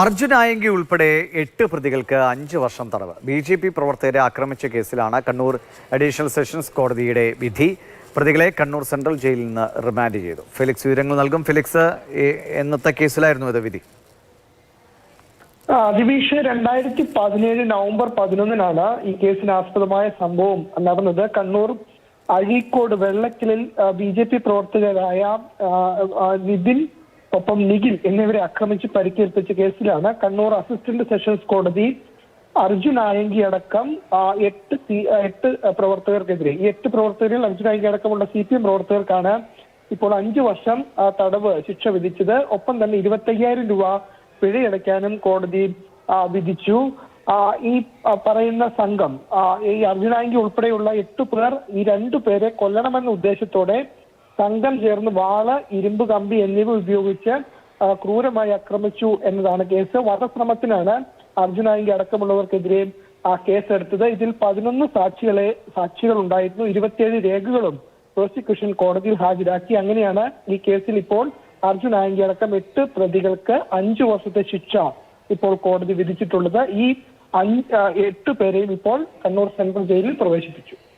അർജുൻ ആയങ്കി ഉൾപ്പെടെ എട്ട് പ്രതികൾക്ക് അഞ്ച് വർഷം തടവ്. ബി ജെ പി പ്രവർത്തകരെ ആക്രമിച്ച കേസിലാണ് കണ്ണൂർ അഡീഷണൽ സെഷൻസ് കോടതിയുടെ വിധി. പ്രതികളെ കണ്ണൂർ സെൻട്രൽ ജയിലിൽ നിന്ന് റിമാൻഡ് ചെയ്തു. ഫെലിക്സ് വിവരങ്ങൾ നൽകും. ഫെലിക്സ് എന്നത്തെ കേസിലായിരുന്നു ഇത് വിധി. അതിവീഷ് രണ്ടായിരത്തി പതിനേഴ് നവംബർ പതിനൊന്നിനാണ് ഈ കേസിന് ആസ്പദമായ സംഭവം നടന്നത്. കണ്ണൂർ അഴീക്കോട് വെള്ളക്കിലിൽ ബി ജെ പി പ്രവർത്തകരായ നിതിൻ ഒപ്പം നിഖിൽ എന്നിവരെ ആക്രമിച്ച് പരിക്കേൽപ്പിച്ച കേസിലാണ് കണ്ണൂർ അസിസ്റ്റന്റ് സെഷൻസ് കോടതി അർജുൻ ആയങ്കി അടക്കം എട്ട് സി- എട്ട് പ്രവർത്തകർക്കെതിരെ ഈ എട്ട് പ്രവർത്തകരിൽ അർജുൻ ആയങ്കി അടക്കമുള്ള സി പി എം പ്രവർത്തകർക്കാണ് ഇപ്പോൾ അഞ്ചു വർഷം തടവ് ശിക്ഷ വിധിച്ചത്. ഒപ്പം തന്നെ ഇരുപത്തയ്യായിരം രൂപ പിഴയടയ്ക്കാനും കോടതി വിധിച്ചു. ഈ പറയുന്ന സംഘം ഈ അർജുനാങ്കി ഉൾപ്പെടെയുള്ള എട്ടു പേർ ഈ രണ്ടു പേരെ കൊല്ലണമെന്ന ഉദ്ദേശത്തോടെ സംഘം ചേർന്ന് വാൾ ഇരുമ്പ് കമ്പി എന്നിവ ഉപയോഗിച്ച് ക്രൂരമായി ആക്രമിച്ചു എന്നതാണ് കേസ്. വധശ്രമത്തിനാണ് അർജുനായി അടക്കമുള്ളവർക്കെതിരെ ആ കേസ് എടുത്തത് ഇതിൽ പതിനൊന്ന് സാക്ഷികളെ സാക്ഷികൾ ഉണ്ടായിരുന്നു ഇരുപത്തിയേഴ് രേഖകളും പ്രോസിക്യൂഷൻ കോടതിയിൽ ഹാജരാക്കി. അങ്ങനെയാണ് ഈ കേസിൽ ഇപ്പോൾ അർജുൻ ആയങ്കി അടക്കം എട്ട് പ്രതികൾക്ക് അഞ്ചു വർഷത്തെ ശിക്ഷ ഇപ്പോൾ കോടതി വിധിച്ചിട്ടുള്ളത്. ഈ അഞ്ച് എട്ട് പേരെയും ഇപ്പോൾ കണ്ണൂർ സെൻട്രൽ ജയിലിൽ പ്രവേശിപ്പിച്ചു.